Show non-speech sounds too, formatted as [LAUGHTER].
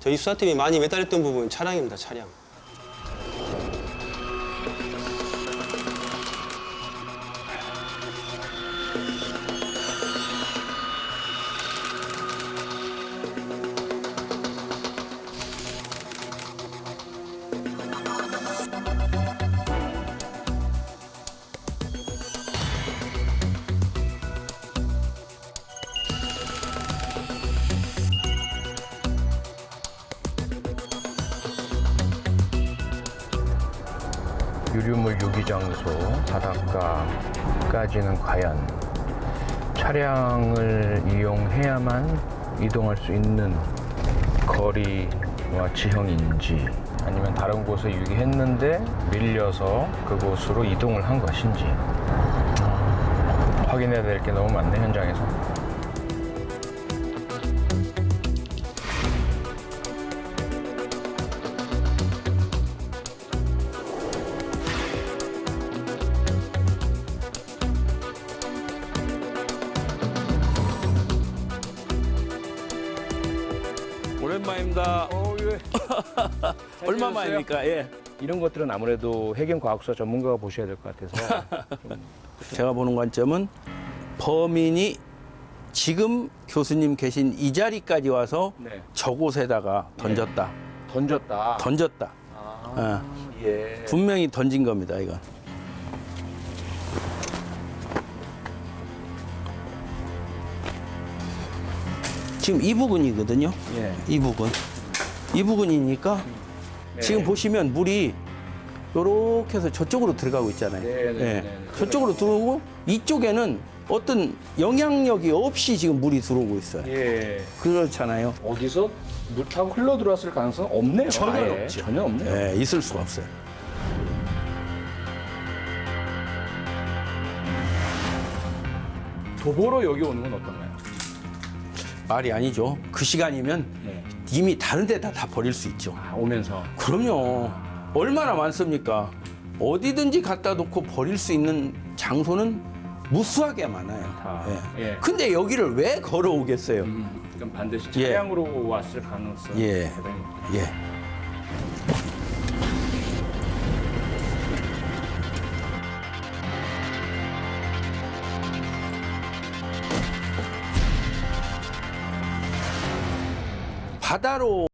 저희 수사팀이 많이 매달렸던 부분은 차량입니다, 차량. 유류물 유기장소 바닷가까지는 과연 차량을 이용해야만 이동할 수 있는 거리와 지형인지 아니면 다른 곳에 유기했는데 밀려서 그곳으로 이동을 한 것인지 확인해야 될 게 너무 많네 현장에서 오랜만입니다. 얼마 만입니까? 예. 이런 것들은 아무래도 해경과학수사 전문가가 보셔야 될 것 같아서 [LAUGHS] 제가 보는 관점은 범인이 지금 교수님 계신 이 자리까지 와서 네. 저곳에다가 던졌다. 던졌다. 던졌다. 아, 어, 예. 분명히 던진 겁니다, 이건. 지금 이 부근이거든요. 예. 이 부근. 이 부근이니까 네. 지금 보시면 물이 요렇게 해서 저쪽으로 들어가고 있잖아요. 네, 네, 예. 네, 네. 저쪽으로 들어오고 이쪽에는 어떤 영향력이 없이 지금 물이 들어오고 있어요. 예. 그렇잖아요. 어디서 물 타고 흘러 들어왔을 가능성 은 없네요. 전혀 아예. 없죠. 전혀 없네요. 예, 있을 수가 없어요. 도보로 여기 오는 건 어떤가요? 말이 아니죠. 그 시간이면 네. 이미 다른 데다 다 버릴 수 있죠. 아, 오면서. 그럼요. 얼마나 많습니까? 어디든지 갖다 놓고 버릴 수 있는 장소는 무수하게 많아요. 다. 예. 예. 근데 여기를 왜 걸어오겠어요? 음, 그럼 반드시 예. 차량으로 왔을 가능성이 예. 대단히 예. 바다로